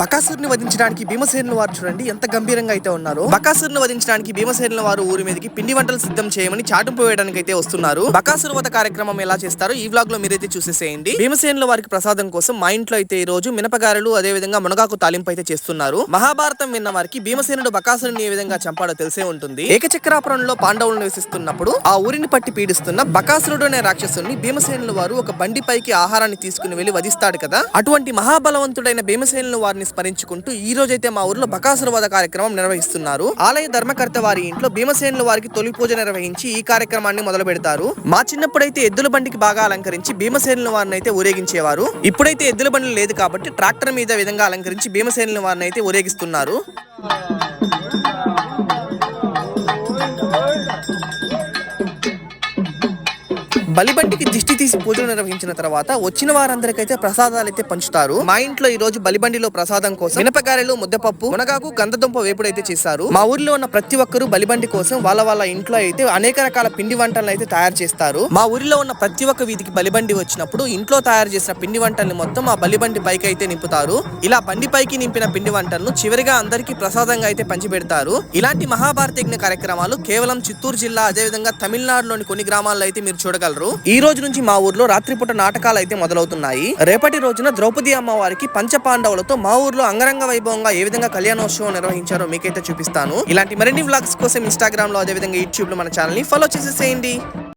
బకాసురుని వధించడానికి భీమసేనుల వారు చూడండి ఎంత గంభీరంగా అయితే ఉన్నారు. బకాసురుని వధించడానికి భీమసేనుల వారు ఊరి మీదకి పిండి వంటలు సిద్ధం చేయమని చాటింపు వేయడానికి అయితే వస్తున్నారు. బకాసురు వధ కార్యక్రమం ఎలా చేస్తారో ఈ వ్లాగ్లో మీరైతే చూసేసేయండి. భీమసేనుల వారికి ప్రసాదం కోసం మా ఇంట్లో అయితే ఈ రోజు మినపగారెలు అదే విధంగా మునగాకు తాలింపు అయితే చేస్తున్నారు. మహాభారతం విన్న వారికి భీమసేనుడు బకాసురుని ఏ విధంగా చంపాడో తెలిసే ఉంటుంది. ఏకచక్రాపురంలో పాండవులు నివసిస్తున్నప్పుడు ఆ ఊరిని పట్టి పీడిస్తున్న బకాసురుడు అనే రాక్షసుని భీమసేనుల వారు ఒక బండిపైకి ఆహారాన్ని తీసుకుని వెళ్ళి వధిస్తాడు కదా. అటువంటి మహాబలవంతుడైన భీమసేనుల వారిని స్మరించుకుంటూ ఈ రోజైతే మా ఊర్లో బకాసుర కార్యక్రమం నిర్వహిస్తున్నారు. ఆలయ ధర్మకర్త వారి ఇంట్లో భీమసేనుల వారికి తొలి పూజ నిర్వహించి ఈ కార్యక్రమాన్ని మొదలు పెడతారు. మా చిన్నప్పుడైతే ఎద్దుల బండికి బాగా అలంకరించి భీమసేనుల వారిని అయితే ఊరేగించేవారు. ఇప్పుడైతే ఎద్దుల బండి లేదు కాబట్టి ట్రాక్టర్ మీద విధంగా అలంకరించి భీమసేనుల వారిని అయితే ఊరేగిస్తున్నారు. బలిబండికి దిష్టి తీసి పూజలు నిర్వహించిన తర్వాత వచ్చిన వారందరికైతే ప్రసాదాలు అయితే పంచుతారు. మా ఇంట్లో ఈ రోజు బలిబండిలో ప్రసాదం కోసం మినపగారెలు ముద్దపప్పు మునగాకు గంధదుంప వేపుడైతే చేశారు. మా ఊర్లో ఉన్న ప్రతి ఒక్కరు బలిబండి కోసం వాళ్ళ వాళ్ళ ఇంట్లో అయితే అనేక రకాల పిండి వంటలను అయితే తయారు చేస్తారు. మా ఊరిలో ఉన్న ప్రతి ఒక్క వీధికి బలిబండి వచ్చినప్పుడు ఇంట్లో తయారు చేసిన పిండి వంటల్ని మొత్తం ఆ బలిబండి పైకి అయితే నింపుతారు. ఇలా బండి పైకి నింపిన పిండి వంటలను చివరిగా అందరికీ ప్రసాదంగా అయితే పంచిపెడతారు. ఇలాంటి మహాభారత యజ్ఞ కార్యక్రమాలు కేవలం చిత్తూరు జిల్లా అదేవిధంగా తమిళనాడులోని కొన్ని గ్రామాల్లో అయితే మీరు చూడగలరు. ఈ రోజు నుంచి మా ఊర్లో రాత్రిపూట నాటకాలు అయితే మొదలవుతున్నాయి. రేపటి రోజున ద్రౌపది అమ్మవారికి పంచ పాండవులతో మా ఊర్లో అంగరంగ వైభవంగా ఏ విధంగా కళ్యాణోత్సవం నిర్వహించారో మీకైతే చూపిస్తాను. ఇలాంటి మరిన్ని వ్లాగ్స్ కోసం ఇన్స్టాగ్రామ్లో అదేవిధంగా యూట్యూబ్లో మన ఛానల్ని ఫాలో చేసేసేయండి.